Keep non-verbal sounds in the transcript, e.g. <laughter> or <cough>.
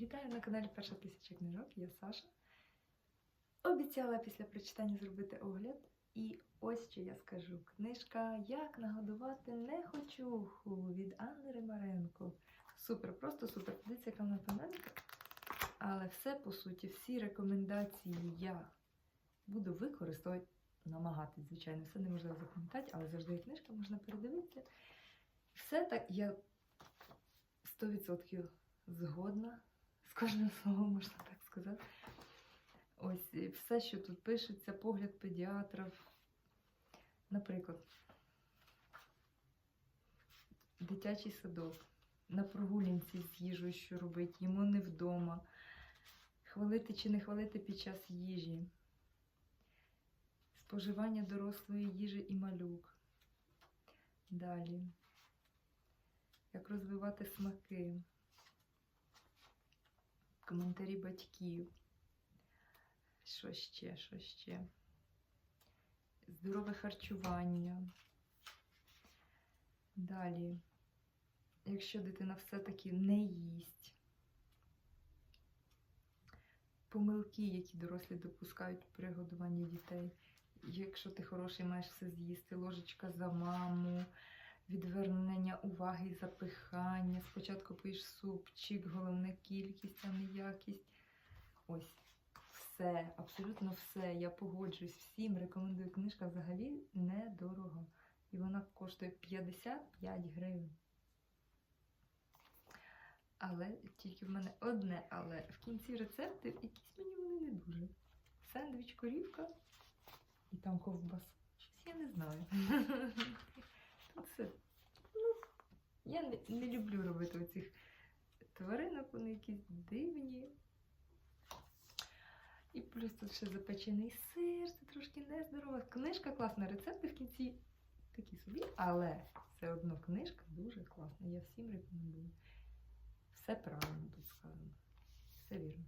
Вітаю на каналі Перша тисяча книжок, я Саша. Обіцяла після прочитання зробити огляд. І ось що я скажу. Книжка Як нагодувати нехочуху від Анни Римаренко. Супер, просто супер. Дивіться, яка вона тоненька. Але все, по суті, всі рекомендації я буду використовувати, намагатись, звичайно, все неможливо запам'ятати, але завжди книжка, можна передивитися. Все так я 100% згодна кожним словом, можна так сказати. Ось все, що тут пишеться, погляд педіатра. Наприклад, дитячий садок, на прогулянці з їжею, що робить, їмо не вдома, хвалити чи не хвалити під час їжі, споживання дорослої їжі і малюк. Далі. Як розвивати смаки, коментарі батьків. Що ще, що ще? Здорове харчування. Далі, якщо дитина все-таки не їсть, помилки, які дорослі допускають при годуванні дітей. Якщо ти хороший, маєш все з'їсти, ложечка за маму, відвернення уваги і запихання. Спочатку пиєш супчик, головне кількість, а не якість. Ось все, абсолютно все. Я погоджуюсь всім. Рекомендую книжка взагалі недорого. І вона коштує 55 гривень. Але тільки в мене одне, але в кінці рецепти якісь мені вони не дуже. Сендвіч, корівка і там ковбаса. Щось я не знаю. <laughs> Все. Ну, я не, не люблю робити оцих тваринок, вони якісь дивні. І плюс тут ще запечений сир, це трошки нездорово. Книжка класна, рецепти в кінці такі собі, але все одно книжка дуже класна. Я всім рекомендую. Все правильно тут сказано. Все вірно.